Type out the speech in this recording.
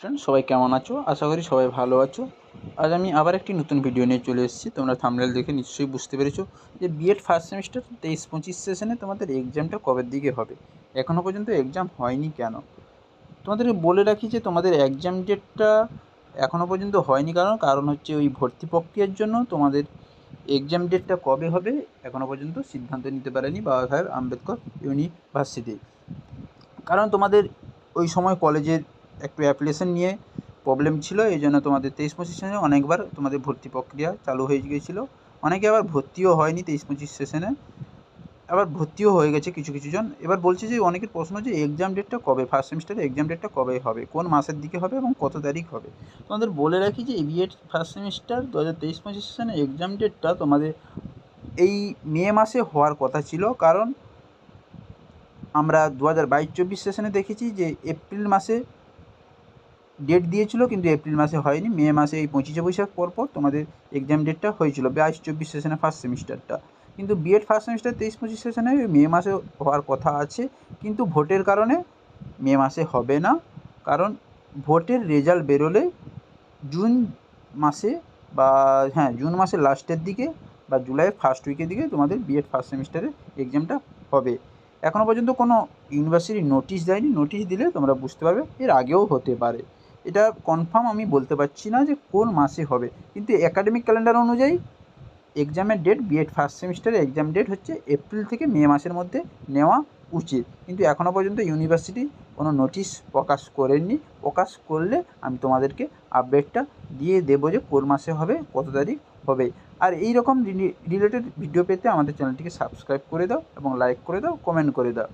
Friend সবাই কেমন আছো? আশা করি সবাই ভালো আছো। আজ আমি আবার একটি নতুন ভিডিও নিয়ে চলে এসেছি। তোমরা থামলেল দেখে নিশ্চয়ই বুঝতে পেরেছ যে বিএড ফার্স্ট সেমিস্টার তেইশ পঁচিশ সেশনে তোমাদের এক্সামটা কবের দিকে হবে? এখনও পর্যন্ত এক্সাম হয়নি কেন? তোমাদেরকে বলে রাখি যে তোমাদের এক্সাম ডেটটা এখনও পর্যন্ত হয়নি কারণ কারণ হচ্ছে ওই ভর্তি প্রক্রিয়ার জন্য তোমাদের এক্সাম ডেটটা কবে হবে এখনও পর্যন্ত সিদ্ধান্ত নিতে পারেনি বাবা সাহেব আম্বেদকর ইউনিভার্সিটি। কারণ তোমাদের ওই সময় কলেজের একটু অ্যাপ্লিকেশন নিয়ে প্রবলেম ছিল, এই জন্য তোমাদের তেইশ পঁচিশ সেশনে অনেকবার তোমাদের ভর্তি প্রক্রিয়া চালু হয়ে গিয়েছিল। অনেকে আবার ভর্তিও হয়নি তেইশ পঁচিশ সেশনে আবার ভর্তিও হয়ে গেছে কিছু কিছু জন। এবার বলছে যে, অনেকের প্রশ্ন যে এক্সাম ডেটটা কবে? ফার্স্ট সেমিস্টারের এক্সাম ডেটটা কবে হবে? কোন মাসের দিকে হবে এবং কত তারিখ হবে? তোমাদের বলে রাখি যে বিএড ফার্স্ট সেমিস্টার দু হাজার তেইশ পঁচিশ সেশনে এক্সাম ডেটটা তোমাদের এই মে মাসে হওয়ার কথা ছিল। কারণ আমরা দু হাজার বাইশ, চব্বিশ সেশনে দেখেছি যে এপ্রিল মাসে ডেট দিয়েছিল, কিন্তু এপ্রিল মাসে হয়নি। মে মাসে এই পঁচিশে বৈশাখ পর পর তোমাদের এক্সাম ডেটটা হয়েছিল। বাইশ, চব্বিশ সেশনে ফার্স্ট সেমিস্টারটা কিন্তু বিএড ফার্স্ট সেমিস্টার তেইশ, পঁচিশ সেশনে মে মাসে হওয়ার কথা আছে। কিন্তু ভোটের কারণে মে মাসে হবে না। কারণ ভোটের রেজাল্ট বেরোলে জুন মাসে বা হ্যাঁ জুন মাসের লাস্টের দিকে বা জুলাইয়ের ফার্স্ট উইকের দিকে তোমাদের বিএড ফার্স্ট সেমিস্টারের এক্সামটা হবে। এখনও পর্যন্ত কোনো ইউনিভার্সিটি নোটিশ দেয়নি। নোটিশ দিলে তোমরা বুঝতে পারবে। এর আগেও হতে পারে। এটা কনফার্ম আমি বলতে পারছি না যে কোন মাসে হবে। কিন্তু একাডেমিক ক্যালেন্ডার অনুযায়ী এক্সামের ডেট বিএড ফার্স্ট সেমিস্টারের এক্সাম ডেট হচ্ছে এপ্রিল থেকে মে মাসের মধ্যে নেওয়া উচিত। কিন্তু এখনও পর্যন্ত ইউনিভার্সিটি কোনো নোটিশ প্রকাশ করেননি। প্রকাশ করলে আমি তোমাদেরকে আপডেটটা দিয়ে দেবো যে কোন মাসে হবে, কত তারিখ হবে। আর এই রকম রিলেটেড ভিডিও পেতে আমাদের চ্যানেলটিকে সাবস্ক্রাইব করে দাও এবং লাইক করে দাও কমেন্ট করে দাও।